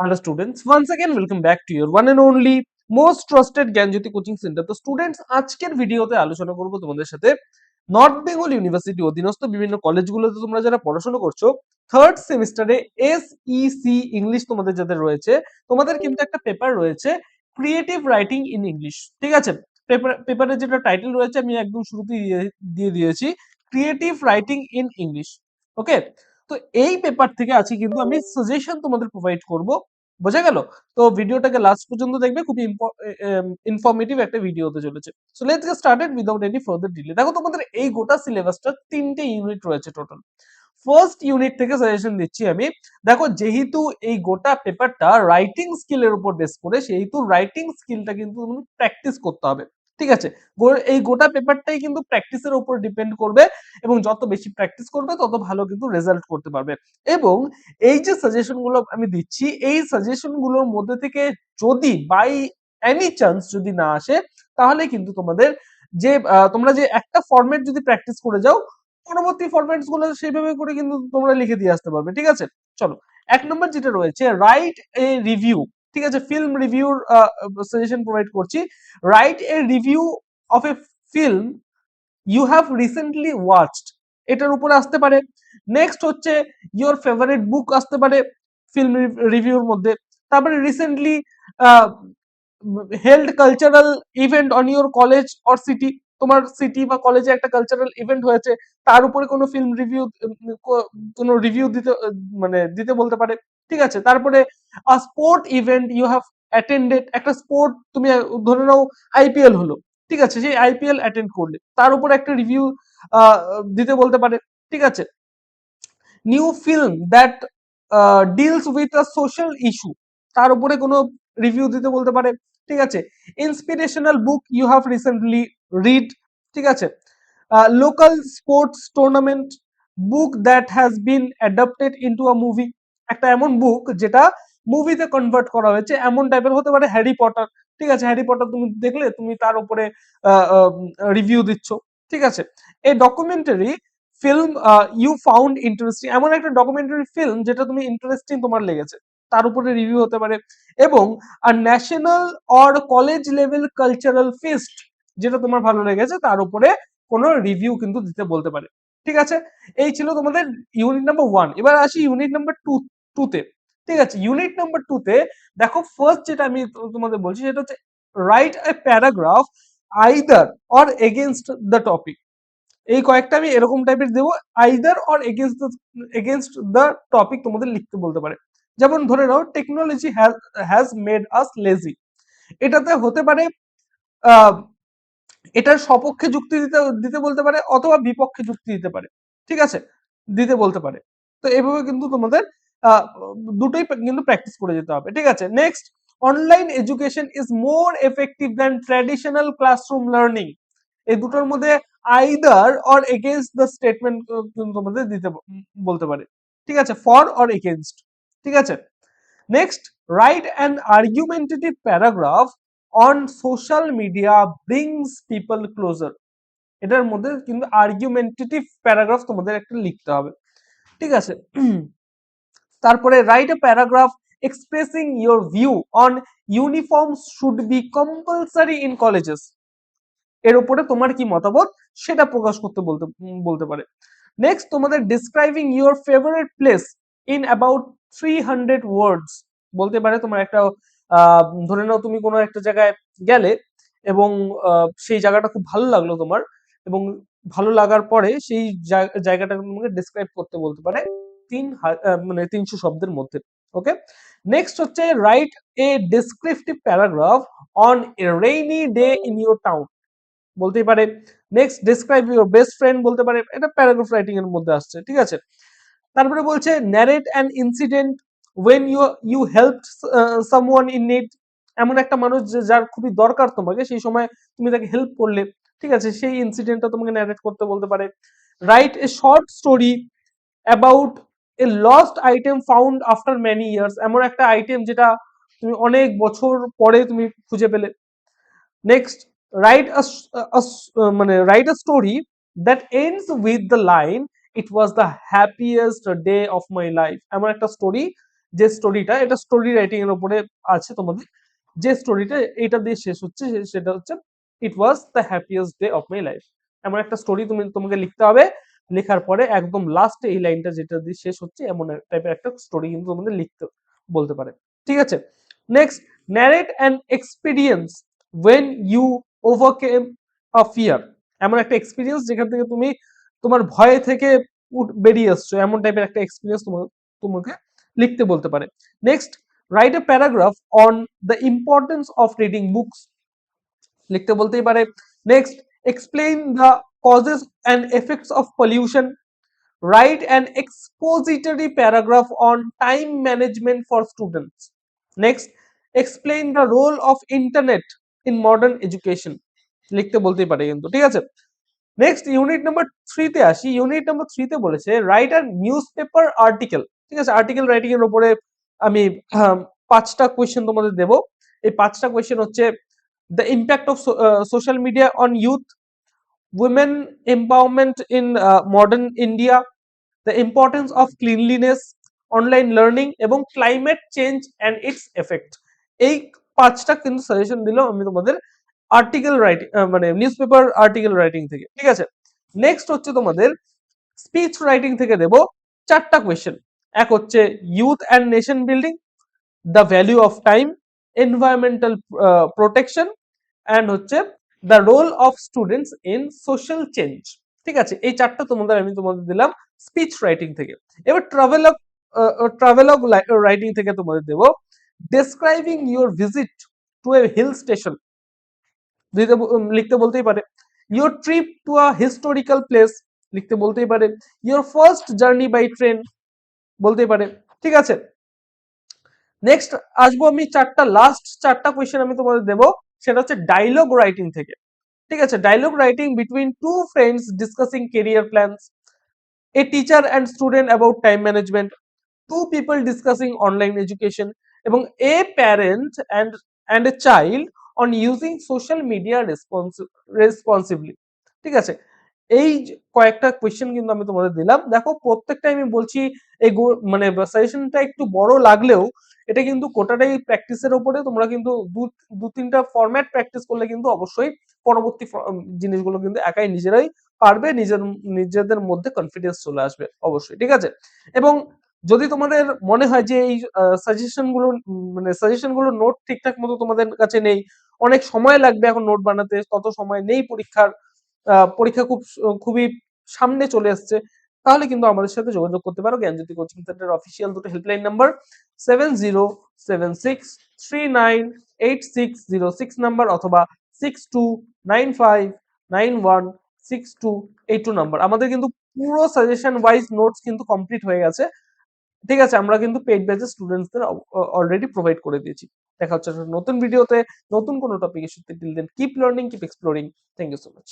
Hello students, once again welcome back to your one and only most trusted Gyanjyoti coaching centre তো students আজকের ভিডিওতে আলোচনা করব তোমাদের সাথে নর্থ বেঙ্গল ইউনিভার্সিটি অধীনস্থ বিভিন্ন কলেজগুলোতে তোমরা যারা পড়াশোনা করছ থার্ড সেমিস্টারে এস সি ইংলিশ তোমাদের যাদের রয়েছে তোমাদের কিন্তু একটা পেপার রয়েছে ক্রিয়েটিভ রাইটিং ইন ইংলিশ ঠিক আছে? পেপার পেপারের যেটা টাইটেল রয়েছে আমি একদম শুরুতেই দিয়ে দিয়েছি creative writing in English okay তো এই পেপার থেকে আজকে কিন্তু আমি সাজেশন তোমাদের প্রোভাইড করব। বোঝা গেল? তো ভিডিওটাকে লাস্ট পর্যন্ত দেখবে খুব ইনফরমেটিভ একটা ভিডিও হতে চলেছে। So let's get started without any further delay দেখো তোমাদের এই গোটা সিলেবাসটা তিনটে ইউনিট রয়েছে টোটাল ফার্স্ট ইউনিট থেকে সাজেশন দিচ্ছি আমি। দেখো, যেহেতু এই গোটা পেপারটা রাইটিং স্কিলের উপর বেস করে, সেহেতু রাইটিং স্কিলটা কিন্তু প্র্যাকটিস করতে হবে। ঠিক আছে? এই গোটা পেপারটাই কিন্তু প্র্যাকটিসের উপর ডিপেন্ড করবে এবং যত বেশি প্র্যাকটিস করবে, তত ভালো কিন্তু রেজাল্ট করতে পারবে। এবং এই যে সাজেশনগুলো আমি দিচ্ছি, এই সাজেশনগুলোর মধ্যে থেকে যদি বাই এনি চান্স যদি না আসে, তাহলে কিন্তু তোমাদের যে তোমরা যে একটা ফরম্যাট যদি প্র্যাকটিস করে যাও, পরবর্তী ফরম্যাটসগুলো সেইভাবে করে কিন্তু তোমরা লিখে দিয়ে আসতে পারবে। ঠিক আছে? চলো, এক নম্বর যেটা রয়েছে রাইট এ রিভিউ ঠিক আছে ফিল্ম রিভিউর সাজেশন প্রোভাইড করছি। Write a review of a film you have recently watched এটার উপরে আসতে পারে। নেক্সট হচ্ছে ইওর ফেভারিট বুক আসতে পারে ফিল্ম রিভিউর মধ্যে। তারপরে recently held cultural event on your college or city তোমার সিটি বা কলেজে একটা কালচারাল ইভেন্ট হয়েছে, তার উপরে কোনো ফিল্ম রিভিউ কোনো রিভিউ দিতে মানে দিতে বলতে পারে। ঠিক আছে? তারপরে sport event you have attended একটা স্পোর্ট তুমি ধরে নাও আইপিএল হলো, ঠিক আছে? সেই আইপিএল অ্যাটেন্ড করলে। তার উপর একটা রিভিউ দিতে বলতে পারে, ঠিক আছে? New film that deals with a social issue তার উপরে কোনো রিভিউ দিতে বলতে পারে, ঠিক আছে? Inspirational book you have recently read ঠিক আছে? Local sports tournament book that has been adapted into a movie একটা এমন বুক যেটা মুভিতে কনভার্ট করা হয়েছে, এমন টাইপের হতে পারে হ্যারি পটার ঠিক আছে? হ্যারি পটার তুমি দেখলে, তুমি তার উপরে রিভিউ দিচ্ছ, ঠিক আছে? এই documentary film you found interesting এমন একটা ডকুমেন্টারি ফিল্ম যেটা তুমি ইন্টারেস্টিং তোমার লেগেছে, তার উপরে রিভিউ হতে পারে, এবং আর national or college level cultural fest যেটা তোমার ভালো লেগেছে, তার উপরে কোনো রিভিউ কিন্তু দিতে বলতে পারে, ঠিক আছে? এই ছিল তোমাদের ইউনিট নাম্বার ওয়ান এবার আসি ইউনিট নাম্বার টু টুতে ঠিক আছে ইউনিট নাম্বার টুতে দেখো ফার্স্ট যেটা আমি তোমাদের বলছি সেটা হচ্ছে write a paragraph either or against the topic এই কয়েকটা আমি এরকম টাইপের দেবো either or against against the topic তোমাদের লিখতে বলতে পারে। যেমন ধরে নাও technology has made us lazy এটাতে হতে পারে এটার সপক্ষে যুক্তি দিতে দিতে বলতে পারে অথবা বিপক্ষে যুক্তি দিতে পারে। ঠিক আছে, দিতে বলতে পারে। তো এভাবে কিন্তু তোমাদের দুটোই কিন্তু প্র্যাকটিস করে যেতে হবে। ঠিক আছে? Next online education is more effective than traditional classroom learning এই দুটোর মধ্যে either or against the statement তোমাদের দিতে বলতে পারে। ঠিক আছে? ফর অর এগেনস্ট ঠিক আছে? Next write an argumentative paragraph on social media brings people closer এটার মধ্যে কিন্তু আর্গুমেন্টেটিভ প্যারাগ্রাফ তোমাদের একটা লিখতে হবে। ঠিক আছে? তারপরে write a paragraph expressing your view on uniform should be compulsory in colleges এর উপরে তোমার কি মতামত? সেটা প্রকাশ করতে বলতে বলতে পারে। নেক্সট তোমাদের describing your favourite place in about three hundred words বলতে পারে তোমার একটা ধরে নাও তুমি কোনো একটা জায়গায় গেলে এবং সেই জায়গাটা খুব ভালো লাগল তোমার এবং ভালো লাগার পরে সেই জায়- জায়গাটাকে তোমাকে ডিসক্রাইব করতে বলতে পারে। তিন মানে তিনশো শব্দের মধ্যে ওকে নেক্সট হচ্ছে write a descriptive paragraph on a rainy day in your town বলতেই পারে। Next describe your best friend বলতে পারে। এটা প্যারাগ্রাফ রাইটিং এর মধ্যে আসছে, ঠিক আছে? তারপরে বলছে narrate an incident when you you help someone in need এমন একটা মানুষ যার খুবই দরকার তোমাকে, সেই সময় তুমি তাকে হেল্প করলে, ঠিক আছে? সেই ইনসিডেন্টটা তোমাকে ন্যারেট করতে বলতে পারে। Write a short story about a lost item found after many years এমন একটা আইটেম যেটা তুমি অনেক বছর পরে তুমি খুঁজে পেলে। নেক্সট রাইট মানে write a story that ends with the line it was the happiest day of my life এমন একটা স্টোরি যে স্টোরিটা এটা স্টোরি রাইটিং এর উপরে আছে তোমাদের। যে স্টোরিটা এটা দিয়ে শেষ হচ্ছে সেটা হচ্ছে it was the happiest day of my life এমন একটা স্টোরি তুমি, তোমাকে লিখতে হবে। লেখার পরে একদম লাস্টে এই লাইনটা যেটা দিয়ে শেষ হচ্ছে, এমন টাইপের একটা স্টোরি কিন্তু তোমাদের লিখতে, বলতে পারে। ঠিক আছে? Next narrate an experience when you overcame a fear এমন একটা এক্সপিরিয়েন্স যেখান থেকে তুমি তোমার ভয় থেকে বেরিয়ে এসছো, এমন টাইপের একটা এক্সপিরিয়েন্স তোমাকে লিখতে বলতে পারে। Next write a paragraph on the importance of reading books লিখতে বলতেই পারে। Next explain the causes and effects of pollution write an expository paragraph on time management for students. Next, explain the role of internet in modern education. লিখতে বলতেই পারে কিন্তু, ঠিক আছে? Next unit number থ্রিতে আসি। ইউনিট নাম্বার থ্রিতে বলেছে রাইট আর নিউজ পেপার আর্টিকেল ঠিক আছে? আর্টিকেল রাইটিং এর উপরে আমি পাঁচটা কোয়েশ্চেন তোমাদের দেব। এই পাঁচটা কোয়েশ্চেন হচ্ছে the impact of social media on youth women empowerment in uh, modern India, the importance of cleanliness, online learning এবং climate change and its effect. এই পাঁচটা কিন্তু সাজেশন দিলাম আমি তোমাদের আর্টিকেল রাইটিং মানে নিউজ পেপার আর্টিকেল রাইটিং থেকে। ঠিক আছে? নেক্সট হচ্ছে তোমাদের স্পিচ রাইটিং থেকে দেব চারটা কোয়েশ্চেন এক হচ্ছে youth and nation building the value of time environmental protection and হচ্ছে the role of students in social change ঠিক আছে? এই চারটা তোমাদের আমি তোমাদের দিলাম স্পিচ রাইটিং থেকে। এবার ট্রাভেলগ ট্রাভেলগ রাইটিং থেকে তোমাদের দেব। Describing your visit to a hill station লিখতে বলতেই পারে। Your trip to a historical place লিখতে বলতেই পারে। Your first journey by train বলতেই পারে। ঠিক আছে? নেক্সট আসব আমি চারটা লাস্ট চারটা কোয়েশ্চেন আমি তোমাদের দেবো। সেটা হচ্ছে ডায়লগ রাইটিং থেকে। ঠিক আছে? Dialogue writing between two friends discussing career plans a teacher and student about time management two people discussing online education এবং a parent and and a child on using social media responsibly ঠিক আছে? এই কয়েকটা question কিন্তু আমি তোমাদের দিলাম। দেখো প্রত্যেকটা আমি বলছি এই মানে সাজেশনটা একটু বড় লাগলেও এটা কিন্তু কোটাটাই প্র্যাকটিসের উপরে তোমরা কিন্তু দু তিনটা ফরম্যাট প্র্যাকটিস করলে কিন্তু অবশ্যই পরবর্তী জিনিসগুলো কিন্তু একাই নিজেরাই পারবে, নিজের, নিজেদের মধ্যে কনফিডেন্স চলে আসবে অবশ্যই, ঠিক আছে? এবং যদি তোমাদের মনে হয় যে এই সাজেশনগুলো মানে সাজেশনগুলো নোট ঠিকঠাক মতো তোমাদের কাছে নেই, অনেক সময় লাগবে এখন নোট বানাতে, তত সময় নেই পরীক্ষার পরীক্ষা খুব খুবই সামনে চলে আসছে তাহলে কিন্তু আমাদের সাথে যোগাযোগ করতে পারো জ্ঞান জ্ঞানজ্যোতি কোচিং সেন্টারের অফিসিয়াল দুটো helpline number seven zero seven six three nine eight six zero six number অথবা six two nine five nine one six two eight two number আমাদের কিন্তু পুরো সাজেশন ওয়াইজ নোটস কিন্তু কমপ্লিট হয়ে গেছে। ঠিক আছে, আমরা কিন্তু পেড ব্যাচের স্টুডেন্টসদের অলরেডি প্রোভাইড করে দিয়েছি। দেখা হচ্ছে নতুন ভিডিওতে নতুন কোনো টপিকের সাথে till then keep learning keep exploring thank you so much